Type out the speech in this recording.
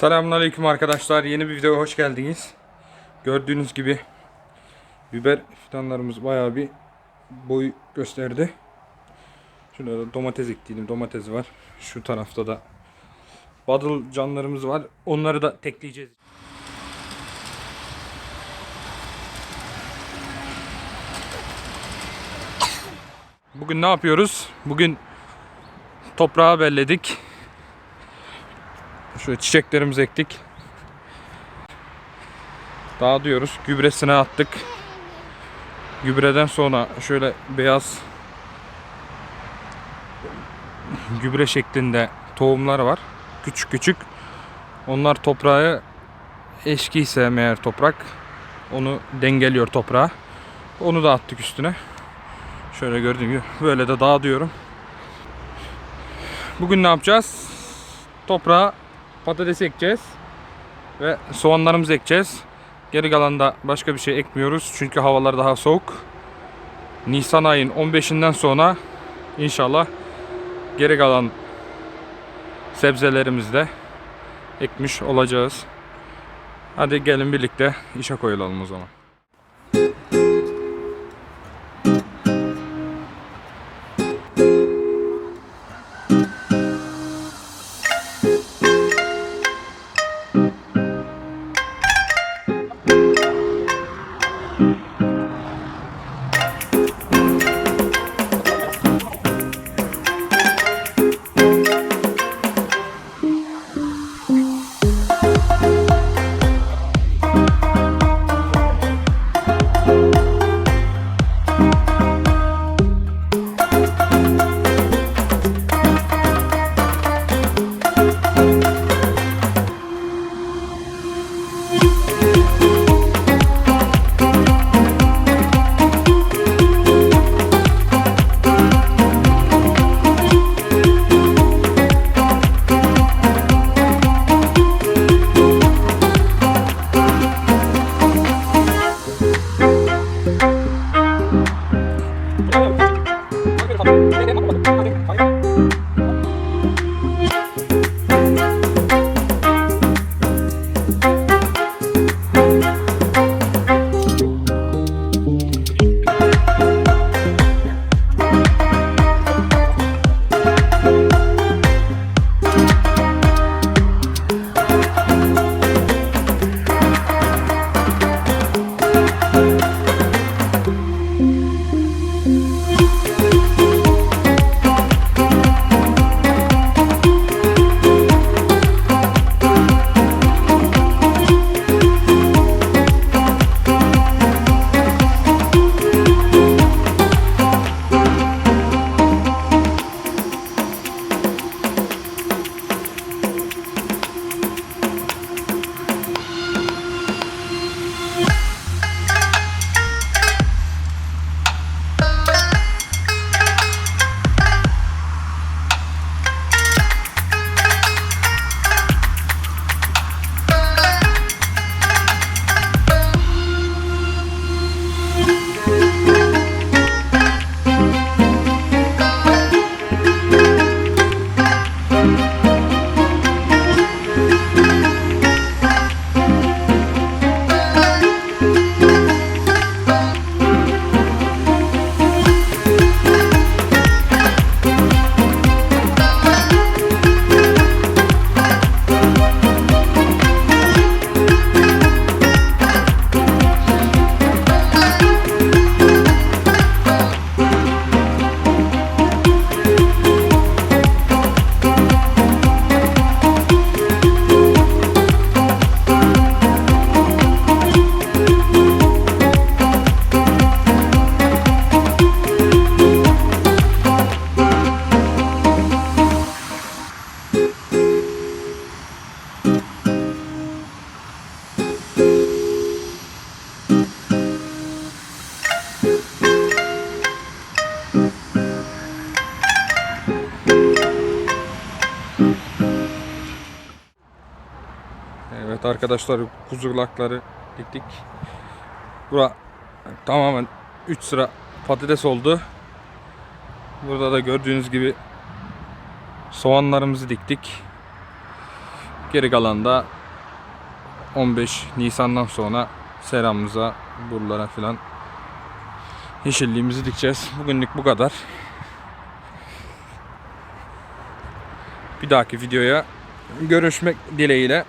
Selamünaleyküm arkadaşlar. Yeni bir videoya hoş geldiniz. Gördüğünüz gibi biber fidanlarımız bayağı bir boy gösterdi. Şurada da domates ektiydim. Domates var. Şu tarafta da badıl canlarımız var. Onları da tekleyeceğiz. Bugün ne yapıyoruz? Bugün toprağı belledik. Şöyle çiçeklerimizi ektik. Dağıtıyoruz. Gübresine attık. Gübreden sonra şöyle beyaz gübre şeklinde tohumlar var. Küçük küçük. Onlar toprağı eşkiyse meğer toprak onu dengeliyor toprağa. Onu da attık üstüne. Şöyle gördüğün gibi böyle de dağıtıyorum. Bugün ne yapacağız? Toprağa patates ekeceğiz ve soğanlarımızı ekeceğiz. Geri kalan başka bir şey ekmiyoruz çünkü havalar daha soğuk. Nisan ayın 15'inden sonra inşallah geri kalan sebzelerimizi de ekmiş olacağız. Hadi gelin birlikte işe koyulalım o zaman. Evet arkadaşlar kuzulakları diktik. Bura tamamen 3 sıra patates oldu. Burada da gördüğünüz gibi soğanlarımızı diktik. Geri kalan da 15 Nisan'dan sonra seramımıza, buralara filan yeşilliğimizi dikeceğiz. Bugünlük bu kadar. Bir dahaki videoya görüşmek dileğiyle.